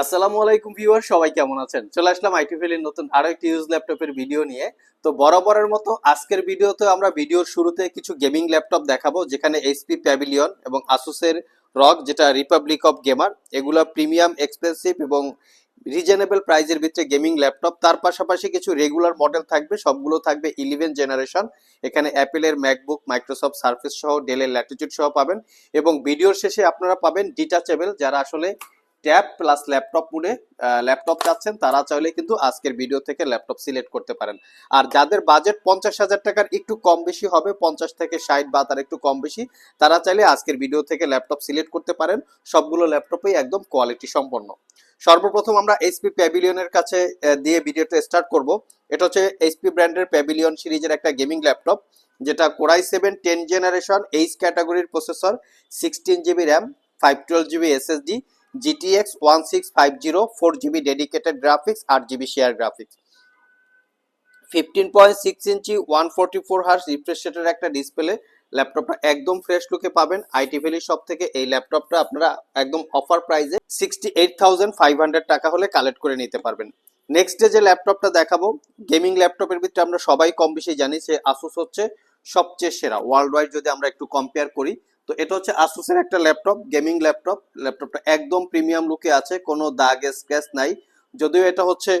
আসসালামু আলাইকুম ভিউয়ার, সবাই কেমন আছেন? চলে আসলাম আইটি ফেলির নতুন আরও একটি ইউজ ল্যাপটপের ভিডিও নিয়ে। তো বরাবরের মতো আজকের ভিডিওতে আমরা ভিডিওর শুরুতে কিছু গেমিং ল্যাপটপ দেখাবো, যেখানে এইচপি প্যাভিলিয়ন এবং আসুসের রক, যেটা রিপাবলিক অফ গেমার এগুলো প্রিমিয়াম এক্সপেন্সিভ এবং রিজনেবল প্রাইজের ভিতরে গেমিং ল্যাপটপ। তার পাশাপাশি কিছু রেগুলার মডেল থাকবে, সবগুলো থাকবে ইলেভেন জেনারেশন এখানে অ্যাপেলের ম্যাকবুক মাইক্রোসফট সার্ফেস সহ ডেলের ল্যাটিটিউড সহ পাবেন। এবং ভিডিওর শেষে আপনারা পাবেন ডিটাচেবল যারা আসলে ট্যাব প্লাস ল্যাপটপ মোডে ল্যাপটপ চাচ্ছেন, তারা চাইলে কিন্তু আজকের ভিডিও থেকে ল্যাপটপ সিলেক্ট করতে পারেন। আর যাদের বাজেট পঞ্চাশ হাজার টাকার একটু কম বেশি হবে, পঞ্চাশ থেকে ষাট বা তার একটু কম বেশি, তারা চাইলে আজকের ভিডিও থেকে ল্যাপটপ সিলেক্ট করতে পারেন। সবগুলো ল্যাপটপই একদম কোয়ালিটি সম্পন্ন। সর্বপ্রথম আমরা এইচপি প্যাভিলিয়নের কাছে দিয়ে ভিডিওটা স্টার্ট করব। এটা হচ্ছে এইচপি ব্র্যান্ডের প্যাভিলিয়ন সিরিজের একটা গেমিং ল্যাপটপ, যেটা core i seven ten generation, H ক্যাটাগরির processor, sixteen GB RAM, five twelve GB SSD GTX one six five zero four GB dedicated graphics আট GB share graphics fifteen point six inch one forty four hertz refresh রেটের একটা display ল্যাপটপটা একদম fresh লুকে পাবেন। IT valley shop থেকে এই ল্যাপটপটা আপনারা একদম অফার প্রাইসে sixty eight thousand five hundred টাকা হলে কালেক্ট করে নিতে পারবেন। নেক্সট ডে যে ল্যাপটপটা দেখাবো গেমিং ল্যাপটপের ভিতরে আমরা সবাই কম বেশি জানি যে আসুস হচ্ছে সবচেয়ে সেরা। ওয়ার্ল্ড ওয়াইড যদি আমরা একটু কম্পেয়ার করি তো এটা হচ্ছে আসুসের একটা ল্যাপটপ গেমিং ল্যাপটপ ল্যাপটপটা একদম প্রিমিয়াম লুকে আছে, কোনো দাগ স্ক্র্যাচ নাই। যদিও এটা হচ্ছে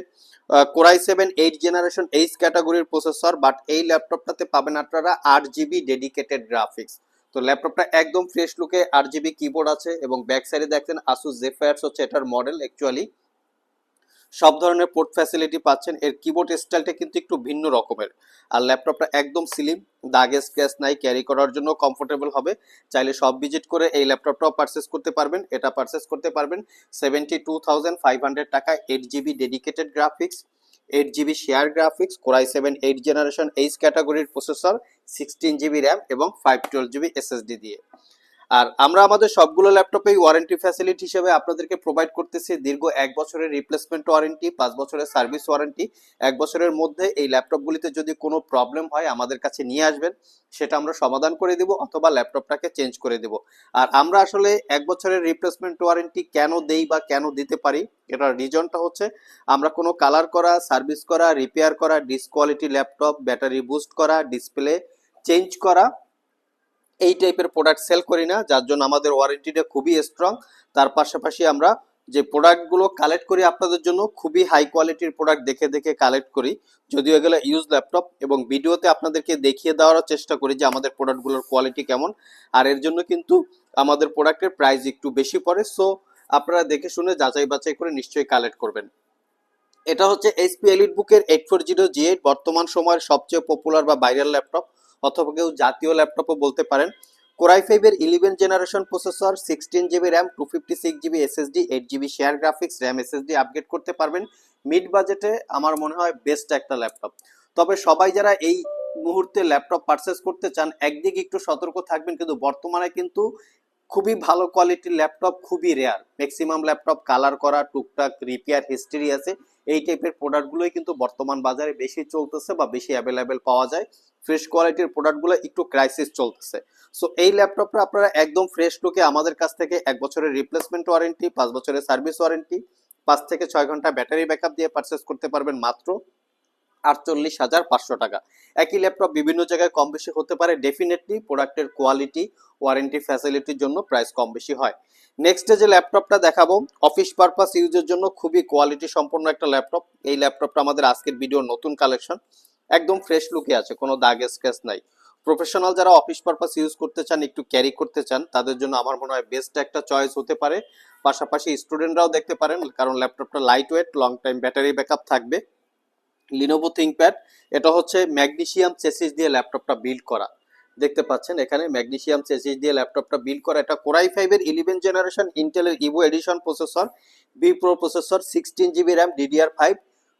core i seven eight generation H ক্যাটাগরির প্রসেসর বাট এই ল্যাপটপটাতে পাবেন আপনারা আট জিবি ডেডিকেটেড গ্রাফিক্স তো ল্যাপটপটা একদম ফ্রেশ লুকে আট জিবি কিবোর্ড আছে এবং ব্যাক সাইডে দেখছেন আসুস জেফায়ার্স হচ্ছে এটার মডেল অ্যাকচুয়ালি সব ধরনের পোর্ট ফ্যাসিলিটি পাচ্ছেন। এর কিবোর্ড স্টাইলটা কিন্তু একটু ভিন্ন রকমের। আর ল্যাপটপটা একদম স্লিম দাগে স্ক্র্যাচ নাই ক্যারি করার জন্য কমফোর্টেবল হবে। চাইলে সব ভিজিট করে এই ল্যাপটপটাও পারচেস করতে পারবেন, এটা পারচেস করতে পারবেন। Seventy two thousand five hundred টাকা eight GB dedicated graphics eight GB share graphics core i seven eight generation H ক্যাটাগরির প্রসেসর সিক্সটিন জিবি র্যাম এবং ফাইভ টুয়েলভ জিবি এসএসডি দিয়ে। আর আমরা আমাদের সবগুলো ল্যাপটপেই ওয়ারেন্টি ফ্যাসিলিটি হিসেবে আপনাদেরকে প্রোভাইড করতেছি দীর্ঘ এক বছরের রিপ্লেসমেন্ট ওয়ারেন্টি পাঁচ বছরের সার্ভিস ওয়ারেন্টি এক বছরের মধ্যে এই ল্যাপটপগুলিতে যদি কোনো প্রবলেম হয় আমাদের কাছে নিয়ে আসবেন, সেটা আমরা সমাধান করে দিব অথবা ল্যাপটপটাকে চেঞ্জ করে দেব। আর আমরা আসলে এক বছরের রিপ্লেসমেন্ট ওয়ারেন্টি কেন দেই বা কেন দিতে পারি, এটার রিজনটা হচ্ছে আমরা কোনো কালার করা সার্ভিস করা রিপেয়ার করা ডিসকোয়ালিটি ল্যাপটপ ব্যাটারি বুস্ট করা ডিসপ্লে চেঞ্জ করা এই টাইপের প্রোডাক্ট সেল করি না, যার জন্য আমাদের ওয়ারেন্টিটা খুবই স্ট্রং তার পাশাপাশি আমরা যে প্রোডাক্টগুলো কালেক্ট করি আপনাদের জন্য, খুবই হাই কোয়ালিটির প্রোডাক্ট দেখে দেখে কালেক্ট করি। যদিও এগুলো ইউজ ল্যাপটপ এবং ভিডিওতে আপনাদেরকে দেখিয়ে দেওয়ার চেষ্টা করি যে আমাদের প্রোডাক্টগুলোর কোয়ালিটি কেমন। আর এর জন্য কিন্তু আমাদের প্রোডাক্টের প্রাইস একটু বেশি পড়ে সো আপনারা দেখে শুনে যাচাই বাছাই করে নিশ্চয়ই কালেক্ট করবেন। এটা হচ্ছে এইচপি এলিট বুকের eight four zero G eight বর্তমান সময়ের সবচেয়ে পপুলার বা ভাইরাল ল্যাপটপ অথবা কেউ জাতীয় ল্যাপটপও বলতে পারেন। কোরাই ফাইভের eleven generation processor sixteen GB RAM two fifty six GB SSD eight GB share graphics RAM SSD upgrade করতে পারবেন। মিড বাজেটে আমার মনে হয় বেস্ট একটা ল্যাপটপ। তবে সবাই যারা এই মুহূর্তে ল্যাপটপ পারচেস করতে চান, একদিকে একটু সতর্ক থাকবেন, কিন্তু বর্তমানে কিন্তু খুবই ভালো কোয়ালিটির ল্যাপটপ, খুবই রেয়ার ম্যাক্সিমাম ল্যাপটপ কালার করা, টুকটাক রিপেয়ার হিস্ট্রি আছে, এই টাইপের প্রোডাক্টগুলোই কিন্তু বর্তমান বাজারে বেশি চলতেছে বা বেশি অ্যাভেলেবেল পাওয়া যায়। ফ্রেশ কোয়ালিটির প্রোডাক্টগুলো একটু ক্রাইসিস চলতেছে। সো এই ল্যাপটপটা আপনারা একদম ফ্রেশ লুকে আমাদের কাছ থেকে এক বছরের রিপ্লেসমেন্ট ওয়ারেন্টি পাঁচ বছরের সার্ভিস ওয়ারেন্টি পাঁচ থেকে ছয় ঘণ্টা ব্যাটারি ব্যাকআপ দিয়ে পারচেস করতে পারবেন মাত্র আটচল্লিশ হাজার পাঁচশো টাকা। একই ল্যাপটপ বিভিন্ন জায়গায় কম বেশি হতে পারে ডেফিনেটলি প্রোডাক্টের কোয়ালিটি ওয়ারেন্টি ফ্যাসিলিটির জন্য প্রাইস কম বেশি হয়। নেক্সটে যে ল্যাপটপটা দেখাবো অফিস পারপাস ইউজের জন্য খুবই কোয়ালিটি সম্পন্ন একটা ল্যাপটপ। এই ল্যাপটপটা আমাদের আজকের ভিডিওর নতুন কালেকশন একদম ফ্রেশ লুকে আছে, কোনো দাগ স্ক্র্যাচ নাই। প্রফেশনাল যারা অফিস পারপাস ইউজ করতে চান, একটু ক্যারি করতে চান, তাদের জন্য আমার মনে হয় বেস্ট একটা চয়েস হতে পারে। পাশাপাশি স্টুডেন্টরাও দেখতে পারেন, কারণ ল্যাপটপটা light weight long time battery backup থাকবে। লিনোভো থিঙ্কপ্যাড এটা হচ্ছে ম্যাগনেসিয়াম চেসিস দিয়ে ল্যাপটপটা বিল্ড করা। দেখতে পাচ্ছেন এখানে ম্যাগনেসিয়াম চেসিস দিয়ে ল্যাপটপটা বিল্ড করা। এটা কোরাই ফাইভের ইলেভেন জেনারেশন ইন্টেলের Evo edition processor v pro processor sixteen GB RAM DDR five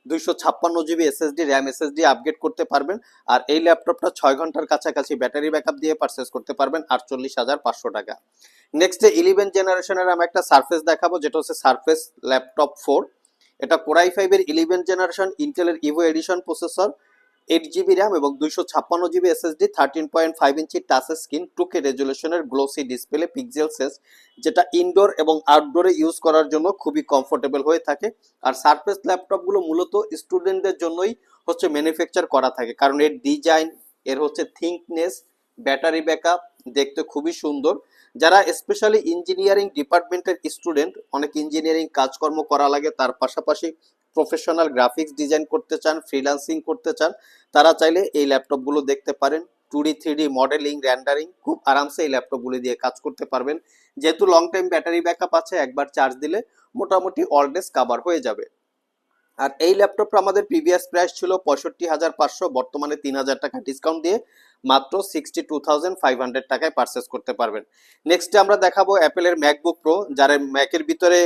দুইশো ছাপ্পান্ন GB SSD RAM SSD upgrade করতে পারবেন। আর এই ল্যাপটপটা ছয় ঘণ্টার কাছাকাছি ব্যাটারি ব্যাকআপ দিয়ে পারচেস করতে পারবেন, আটচল্লিশ হাজার পাঁচশো টাকা। নেক্সটে ইলেভেন জেনারেশনের আমি একটা সার্ফেস দেখাবো, যেটা হচ্ছে সার্ফেস ল্যাপটপ ফোর এটা কোরাই ফাইভের ইলেভেন জেনারেশন ইন্টেলের Evo edition processor eight GB RAM এবং দুইশো ছাপ্পান্ন GB SSD thirteen point five inch touch screen two K রেজুলেশনের glossy display pixel সেস যেটা ইনডোর এবং আউটডোরে ইউজ করার জন্য খুবই কমফোর্টেবল হয়ে থাকে। আর সারফেস ল্যাপটপগুলো মূলত স্টুডেন্টদের জন্যই হচ্ছে ম্যানুফ্যাকচার করা থাকে। কারণ এর ডিজাইন এর হচ্ছে থিঙ্কনেস ব্যাটারি ব্যাকআপ দেখতে খুবই সুন্দর। যারা স্পেশালি ইঞ্জিনিয়ারিং ডিপার্টমেন্টের স্টুডেন্ট অনেক ইঞ্জিনিয়ারিং কাজকর্ম করা লাগে, তার পাশাপাশি প্রফেশনাল গ্রাফিক্স ডিজাইন করতে চান, ফ্রিল্যান্সিং করতে চান, তারা চাইলে এই ল্যাপটপগুলো দেখতে পারেন। Two D three D modelling, rendering, খুব আরামসে এই ল্যাপটপগুলি দিয়ে কাজ করতে পারবেন। যেহেতু লং টাইম ব্যাটারি ব্যাকআপ আছে, একবার চার্জ দিলে মোটামুটি অলডেজ কাভার হয়ে যাবে। আর এই ল্যাপটপটা আমাদের প্রিভিয়াস প্রাইস ছিল পঁয়ষট্টি হাজার পাঁচশো, বর্তমানে তিন হাজার টাকা ডিসকাউন্ট দিয়ে মাত্র sixty two thousand five hundred টাকায় পারচেস করতে পারবেন। নেক্সটে আমরা দেখাবো অ্যাপেলের ম্যাকবুক প্রো যারা ম্যাকের ভিতরে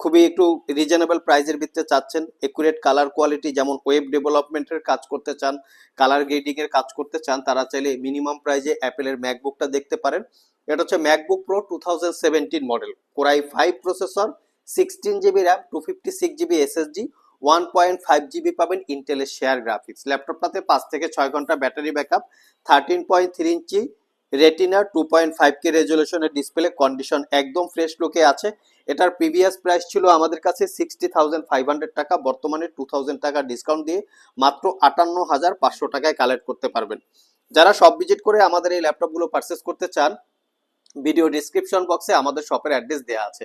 খুবই একটু রিজনেবল প্রাইজের ভিত্তিতে চাচ্ছেন। একুরেট কালার কোয়ালিটি যেমন ওয়েব ডেভেলপমেন্টের কাজ করতে চান কালার গ্রেডিং এর কাজ করতে চান, তারা চাইলে মিনিমাম প্রাইজে অ্যাপেলের ম্যাকবুকটা দেখতে পারেন। এটা হচ্ছে MacBook pro two model core i five processor sixteen GB RAM two fifty six GB SSD one point five GB পাবেন ইন্টেলের শেয়ার গ্রাফিক্স ল্যাপটপটাতে পাঁচ থেকে ছয় ঘণ্টা battery backup thirteen point three inch retina two point five K রেজলিউশনের display condition একদম fresh লোকে আছে। এটার প্রিভিয়াস প্রাইস ছিল আমাদের কাছে সিক্সটি থাউজেন্ড ফাইভ হান্ড্রেড টাকা, বর্তমানে টু থাউজেন্ড টাকা ডিসকাউন্ট দিয়ে মাত্র আটান্ন হাজার পাঁচশো টাকায় কালেক্ট করতে পারবেন। যারা সব ভিজিট করে আমাদের এই ল্যাপটপগুলো পারচেস করতে চান ভিডিও ডিসক্রিপশন বক্সে আমাদের শপের অ্যাড্রেস দেওয়া আছে।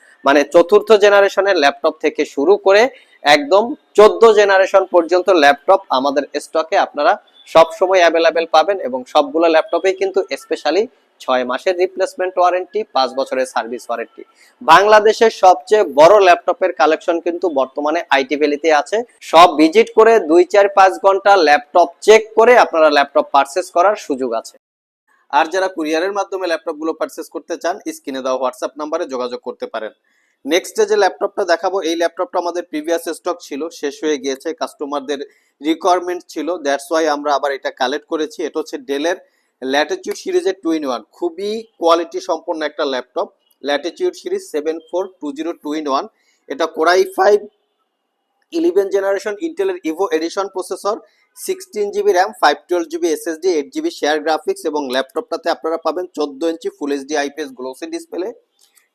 মানে চতুর্থ জেনারেশনের ল্যাপটপ থেকে শুরু করে একদম চোদ্দ জেনারেশন পর্যন্ত ল্যাপটপ আমাদের স্টকে আপনারা সব সময় অ্যাভেলেবেল পাবেন এবং সবগুলো ল্যাপটপেই কিন্তু স্পেশালি ছয় মাসের রিপ্লেসমেন্ট ওয়ারেন্টি, পাঁচ বছরের সার্ভিস ওয়ারেন্টি। বাংলাদেশের সবচেয়ে বড় ল্যাপটপের কালেকশন কিন্তু বর্তমানে আইটি ভ্যালিতে আছে। সব ভিজিট করে দুই, চার, পাঁচ ঘণ্টা ল্যাপটপ চেক করে আপনারা ল্যাপটপ পারচেস করার সুযোগ আছে। আর যারা কুরিয়ারের মাধ্যমে ল্যাপটপগুলো পারচেস করতে চান, স্ক্রিনে দেওয়া হোয়াটসঅ্যাপ নাম্বারে যোগাযোগ করতে পারেন। নেক্সট যে ল্যাপটপটা দেখাবো, এই ল্যাপটপটা আমাদের প্রিভিয়াস স্টক ছিল, শেষ হয়ে গিয়েছে কাস্টমারদের রিকোয়ারমেন্ট ছিল দ্যাটস ওয়াই আমরা আবার এটা কালেক্ট করেছি। এটা হচ্ছে ডেলের ল্যাটিটিউড সিরিজের টু ইন ওয়ান খুবই কোয়ালিটি সম্পন্ন একটা laptop. Latitude series seven four two zero two in one এটা core i five eleven generation ইন্টেলের evo edition processor sixteen GB RAM five twelve GB SSD eight GB share graphics এবং ল্যাপটপটাতে আপনারা পাবেন চোদ্দ inch full HD IPS glossy display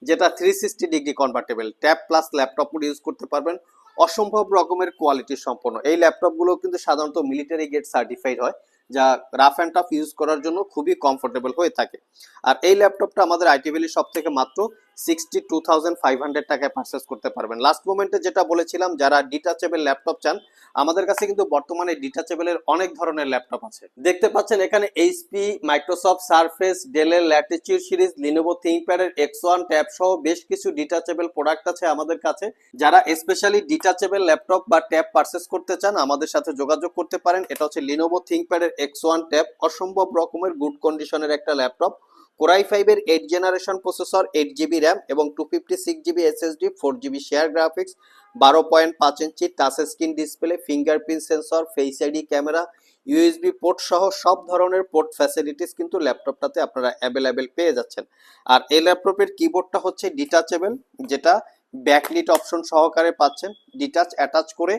যেটা three sixty degree convertible tab plus laptop use করতে পারবেন। অসম্ভব রকমের কোয়ালিটি সম্পন্ন। এই ল্যাপটপগুলো কিন্তু সাধারণত মিলিটারি গেট সার্টিফাইড হয়, যা রাফ অ্যান্ড টাফ ইউজ করার জন্য খুবই কমফোর্টেবল হয়ে থাকে। আর এই ল্যাপটপটা আমাদের আইটি ভ্যালি সব থেকে মাত্র sixty two thousand five hundred টাকায় পারচেস করতে পারবেন। লাস্ট মোমেন্টে যেটা বলেছিলাম, যারা ডিটাচেবল ল্যাপটপ চান, আমাদের কাছে কিন্তু বর্তমানে ডিটাচেবলের অনেক ধরনের ল্যাপটপ আছে। দেখতে পাচ্ছেন এখানে এইচপি মাইক্রোসফট ডেলের latitude series Lenovo X one tab সহ বেশ কিছু ডিটাচেবল প্রোডাক্ট আছে আমাদের কাছে। যারা স্পেশালি ডিটাচেবল ল্যাপটপ বা ট্যাব পারচেস করতে চান, আমাদের সাথে যোগাযোগ করতে পারেন। এটা হচ্ছে লিনোভো থিঙ্কপ্যাডের এক্স ওয়ান ট্যাব অসম্ভব রকমের গুড কন্ডিশনের একটা ল্যাপটপ কোরাই ফাইভের eight generation processor eight GB RAM এবং two fifty six GB SSD four GB share graphics বারো পয়েন্ট পাঁচ inch touch screen display fingerprint sensor face ID camera USB port সহ সব ধরনের পোর্ট ফ্যাসিলিটিস কিন্তু ল্যাপটপটাতে আপনারা available পেয়ে যাচ্ছেন। আর এই ল্যাপটপের কিবোর্ডটা হচ্ছে ডিটাচেবল যেটা ব্যাকলিট অপশন সহকারে পাচ্ছেন। ডিটাচ অ্যাটাচ করে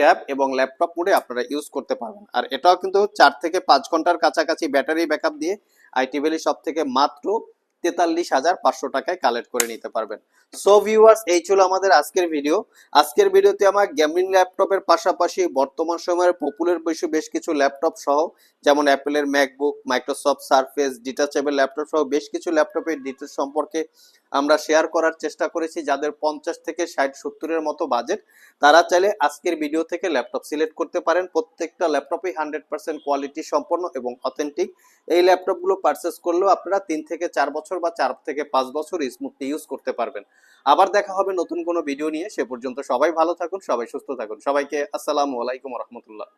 ট্যাব এবং ল্যাপটপ মোডে আপনারা ইউজ করতে পারবেন। আর এটাও কিন্তু চার থেকে পাঁচ ঘণ্টার কাছাকাছি ব্যাটারি ব্যাকআপ দিয়ে আইটি ভ্যালি সব থেকে মাত্র তেতাল্লিশ হাজার পাঁচশো টাকায় কালেক্ট করে নিতে পারবেন। সো ভিউয়ার্স এই ছিল আমাদের আজকের ভিডিও আজকের ভিডিওতে আমার গেমিং ল্যাপটপের পাশাপাশি বর্তমান সময়ের পপুলার বেশি বেশ কিছু ল্যাপটপ সহ, যেমন অ্যাপেলের MacBook Microsoft surface detachable laptop সহ বেশ কিছু ল্যাপটপের ডিটেলস সম্পর্কে আমরা শেয়ার করার চেষ্টা করেছি, যাদের পঞ্চাশ থেকে ষাট সত্তরের মতো বাজেট তারা চাইলে আজকের ভিডিও থেকে ল্যাপটপ সিলেক্ট করতে পারেন। প্রত্যেকটা ল্যাপটপই হান্ড্রেড পার্সেন্ট কোয়ালিটি সম্পন্ন এবং অথেন্টিক এই ল্যাপটপগুলো পারচেস করলেও আপনারা তিন থেকে চার বছর বা চার থেকে পাঁচ বছর স্মুথলি ইউজ করতে পারবেন। আবার দেখা হবে নতুন কোনো ভিডিও নিয়ে, সে পর্যন্ত সবাই ভালো থাকুন, সবাই সুস্থ থাকুন। সবাইকে আসসালামু আলাইকুম রহমতুল্লাহ।